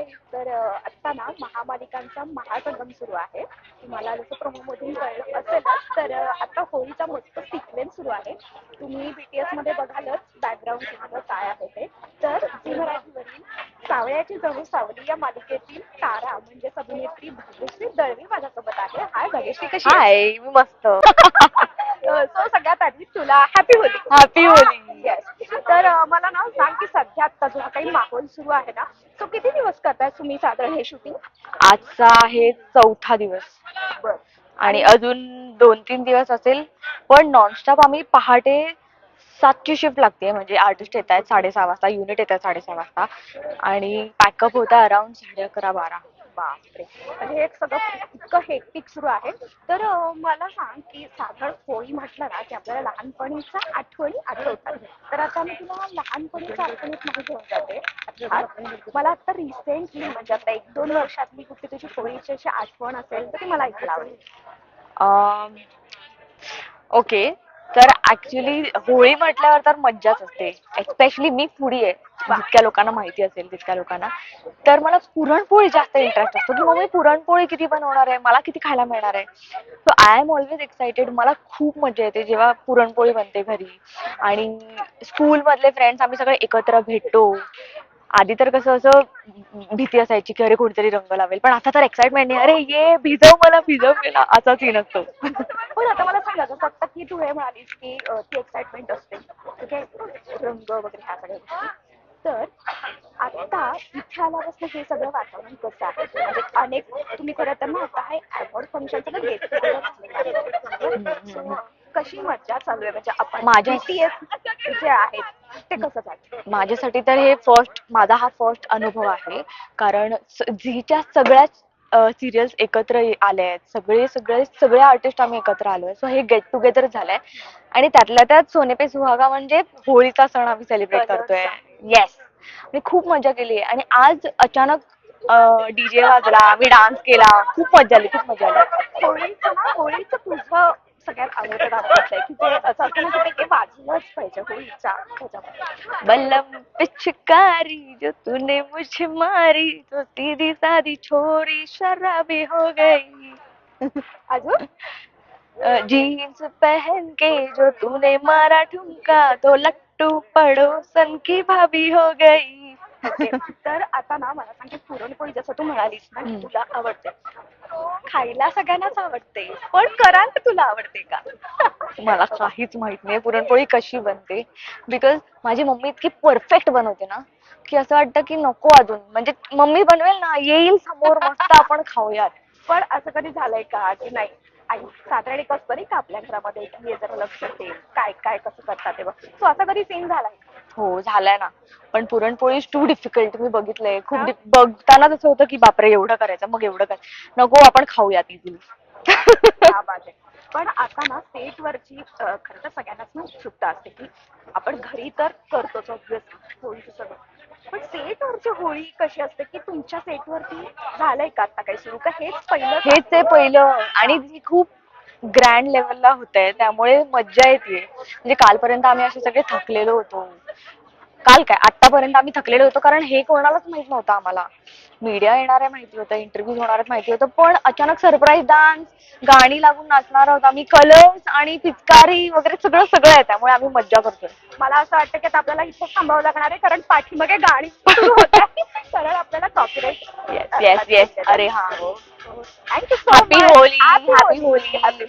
हाय तर अ, आत्ता ना महामालिकांचा महासंगम सुरू आहे. तुम्हाला जसं प्रोमो मधून कळलं असेलच तर आता होळीचा मस्त सिक्वेन्स सुरू आहे. तुम्ही बीटीएसमध्ये बघालच बॅकग्राऊंड तुम्हाला काय आहे ते. तर झी मराठीवरील सावळ्याची जणू सावली या मालिकेतील तारा म्हणजे अभिनेत्री भाग्यश्री दळवी माझ्यासोबत आहे. हाय भाग्यश्री कशी? हाय मी मस्त. सो सगळ्यात आधी तुला happy Holi. Happy Holi. Yes तर मला ना सांग की सध्या आता जो काही माहोल सुरू आहे ना तो किती दिवस करताय तुम्ही साधारण हे शूटिंग आजचा आहे चौथा दिवस. बर. आणि अजून दोन तीन दिवस असेल पण नॉनस्टॉप आम्ही पहाटे सातची शिफ्ट लागते म्हणजे आर्टिस्ट येत आहेत साडेसहा वाजता युनिट येत आहेत साडेसहा वाजता. आणि पॅकअप होता अराउंड साडे अकरा बारा बापरे. म्हणजे हे सगळं इतकं हेक्टिक सुरू आहे. तर मला सांग की साधारण होळी म्हटलं ना की आपल्याला लहानपणीच्या आठवणी आठवतात. तर आता मी तुला लहानपणीच्या आठवणीत माहिती घेऊन जाते. मला आता रिसेंटली म्हणजे आता एक दोन वर्षातली कुठली तुझी होळीची अशी आठवण असेल तर ती मला ऐकायला आवडेल. ओके. तर ऍक्च्युली होळी म्हटल्यावर तर मज्जाच असते. एस्पेशली मी फुडी आहे. जितक्या लोकांना माहिती असेल तितक्या लोकांना. तर मला पुरणपोळी जास्त इंटरेस्ट असतो. की मम्मी पुरणपोळी किती बनवणार आहे? मला किती खायला मिळणार आहे? So I am always excited मला खूप मजा येते जेव्हा पुरणपोळी बनते घरी. आणि स्कूल मधले फ्रेंड्स आम्ही सगळे एकत्र भेटतो. आधी तर कसं असं भीती असायची की अरे कोणतरी रंग लावेल. पण आता तर एक्साइटमेंट नाही. अरे ये भिजव मला भिजव मला. असा सीन असतो. पण आता मला सांगा जसं आता की तू हे म्हणालीस की अ, ती एक्साइटमेंट असते. ठीक आहे? रंग वगैरे ह्या सगळ्या गोष्टी. तर आता इथे आल्यापासून हे सगळं वातावरण कसं आहे? म्हणजे अनेक तुम्ही खरं तर ना आता हे अवॉर्ड फंक्शनचं गेट कशी मज्जा चालू आहे? म्हणजे आपण माझ्या- BTS जे आहेत ते कसं चालू माझ्यासाठी तर हे फर्स्ट माझा हा फर्स्ट अनुभव आहे. कारण स- झीच्या सगळ्याच सिरियल्स एकत्र आल्या आहेत. सगळे सगळे सगळे आर्टिस्ट आम्ही एकत्र आलोय सो हे गेट टुगेदर झालंय. आणि त्यातल्या त्यात सोने पे सुहागा म्हणजे होळीचा सण आम्ही सेलिब्रेट करतोय. येस मी खूप मजा केली आहे. आणि आज अचानक डीजे वाजला. आम्ही डान्स केला. खूप मजा आली खूप मजा आली. होळीचं ना होळीचं तुझं सगळ्यात आवडतं आहे की जे बलम पिचकारी जो तूने मुझे मारी तो सीधी सादी छोरी शराबी हो गई। जींस जीन्स पहन के जो तूने मारा ठुमका तो लट्टू पड़ोसन की भाभी हो गई। ओके. तर आता ना मला सांग की पुरणपोळी जसं तू म्हणालीस ना की. तुला आवडते. खायला सगळ्यांनाच आवडते पण करायला तुला आवडते का? मला काहीच माहीत नाही पुरणपोळी कशी बनते. बिकॉज माझी मम्मी इतकी परफेक्ट बनवते ना की असं वाटतं की नको अजून. म्हणजे मम्मी बनवेल ना येईल समोर मस्त आपण खाऊयात. पण असं कधी झालंय का की नाही आई साधारण एक असतं नाही का आपल्या घरामध्ये की हे जरा लक्ष दे काय काय कसं करतात ते बघ सो असा कधी सीन झालाय हो झालाय ना. पण पुरणपोळी टू डिफिकल्ट मी बघितलंय. खूप dif- बघताना तसं होतं की बापरे एवढं करायचं मग एवढं करायचं नको आपण खाऊयात इझिली बाजे. पण आता ना सेट वरची अं, खरं तर सगळ्यांनाच ना उत्सुकता असते की आपण घरी तर करतोच ऑब्विसली होळीचं सगळं. पण सेट वरची होळी कशी असते की तुमच्या सेट वरती झालंय का आता काही सुरू? का हेच पहिलं हेच आहे पहिलं. आणि ती खूप ग्रँड लेवलला होत आहे त्यामुळे मज्जा येते म्हणजे कालपर्यंत आम्ही असे सगळे थकलेलो होतो. काल काय? आतापर्यंत आम्ही थकलेलो होतो कारण हे कोणालाच माहीत नव्हतं आम्हाला. मीडिया येणार आहे माहिती होतं इंटरव्ह्यू होणार माहिती होतं पण अचानक सरप्राईज डान्स गाणी लागून नाचणार आहोत आम्ही कलर्स आणि पिचकारी वगैरे सगळं सगळं आहे त्यामुळे आम्ही मज्जा करतोय. मला असं वाटतं की आता आपल्याला इथे थांबावं लागणार आहे कारण पाठीमागे गाणी सुरू होत आहे. कारण आपल्याला कॉपीराईट येस येस येस अरे हा. Thank you Happy Holi, happy Holi.